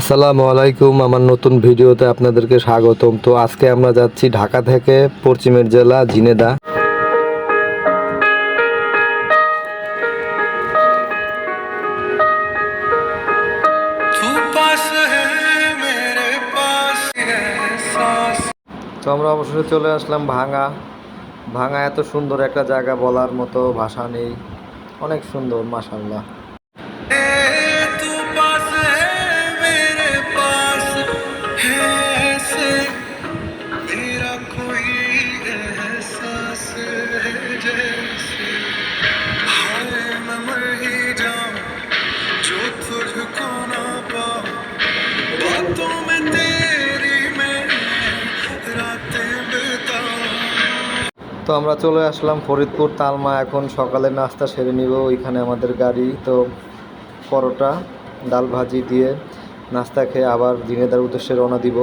আসসালামু আলাইকুম, আমার নতুন ভিডিওতে আপনাদেরকে স্বাগতম। তো আজকে আমরা যাচ্ছি ঢাকা থেকে পশ্চিমের জেলা জিনেদা তো আমরা অবশ্যই চলে আসলাম ভাঙা ভাঙা এত সুন্দর একটা জায়গা বলার মতো ভাষা নেই। অনেক সুন্দর মাসাল্লাহ তো আমরা চলে আসলাম ফরিদপুর, তালমা। এখন সকালে নাস্তা সেরে নিব। ওইখানে আমাদের গাড়ি, তো পরোটা, ডাল ভাজি দিয়ে নাস্তা খেয়ে আবার দিনেদার উদ্দেশ্যে রওনা দিব।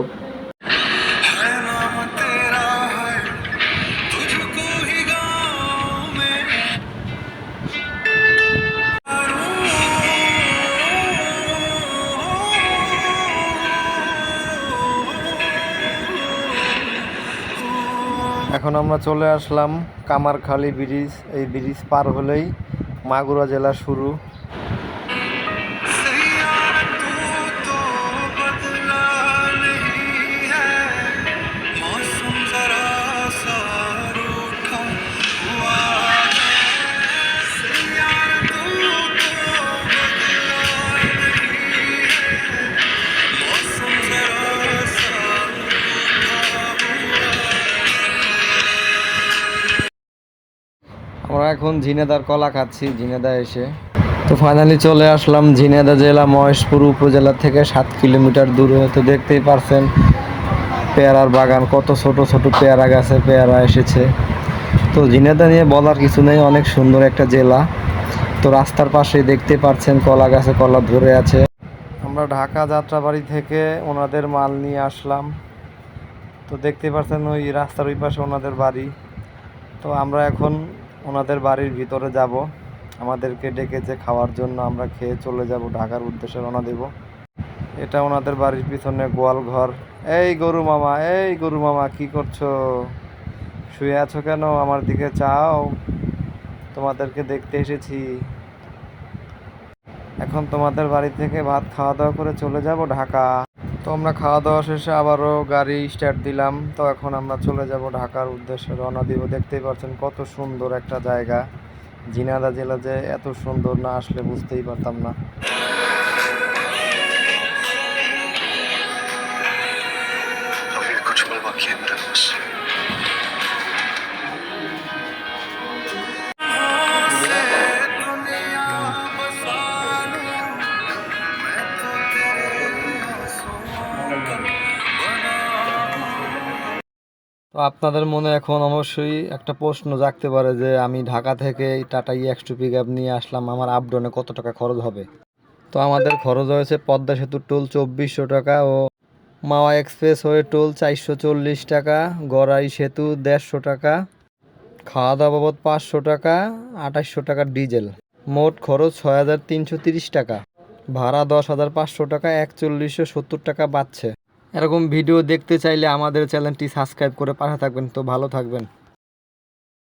এখন আমরা চলে আসলাম কামারখালী ব্রিজ এই ব্রিজ পার হলেই মাগুরা জেলা শুরু। আমরা এখন ঝিনেদার কলা খাচ্ছি ঝিনেদা এসে। তো ফাইনালি চলে আসলাম ঝিনেদা জেলা মহেশপুর উপজেলা থেকে সাত কিলোমিটার দূরে। তো দেখতেই পারছেন, পেয়ারার বাগান, কত ছোট ছোট পেয়ারা গাছে পেয়ারা এসেছে। তো ঝিনেদা নিয়ে বলার কিছু নেই, অনেক সুন্দর একটা জেলা। তো রাস্তার পাশেই দেখতে পাচ্ছেন কলা গাছে কলা ধরে আছে। আমরা ঢাকা যাত্রাবাড়ি থেকে ওনাদের মাল নিয়ে আসলাম। তো দেখতে পাচ্ছেন ওই রাস্তার ওই পাশে ওনাদের বাড়ি। তো আমরা এখন ওনাদের বাড়ির ভিতরে যাব। আমাদেরকে ডেকেছে খাওয়ার জন্য আমরা খেয়ে চলে যাব। ঢাকার উদ্দেশ্যে রওনা দেব। এটা ওনাদের বাড়ির পিছনে গোয়াল ঘর। এই গরু মামা, এই গরু মামা, কি করছ? শুয়ে আছো কেন? আমার দিকে চাও। তোমাদেরকে দেখতে এসেছি। এখন তোমাদের বাড়ি থেকে ভাত খাওয়া দাওয়া করে চলে যাব ঢাকা। তো আমরা খাওয়া দাওয়া শেষে আবারও গাড়ি স্টার্ট দিলাম। তো এখন আমরা চলে যাব ঢাকার উদ্দেশ্যে রওনা দিব। দেখতেই পাচ্ছেন কত সুন্দর একটা জায়গা। জিনাদা জেলা যে এত সুন্দর না আসলে বুঝতেই পারতাম না। তো আপনাদের মনে এখন অবশ্যই একটা প্রশ্ন জাগতে পারে যে আমি ঢাকা থেকে টাটা এক্স টু পিক নিয়ে আসলাম, আমার আপডাউনে কত টাকা খরচ হবে? তো আমাদের খরচ হয়েছে পদ্মা সেতু টোল চব্বিশশো টাকা ও মাওয়া এক্সপ্রেস হয়ে টোল চারশো চল্লিশ টাকা, গড়াই সেতু দেড়শো টাকা খাওয়া দাওয়া বাবদ পাঁচশো টাকা, আঠাশশো টাকা ডিজেল। মোট খরচ ছয় হাজার তিনশো তিরিশ টাকা। ভাড়া দশ হাজার পাঁচশো টাকা, একচল্লিশশো সত্তর টাকা বাড়ছে। এরকম ভিডিও দেখতে চাইলে আমাদের চ্যানেলটি সাবস্ক্রাইব করে পাশে থাকবেন। তো ভালো থাকবেন।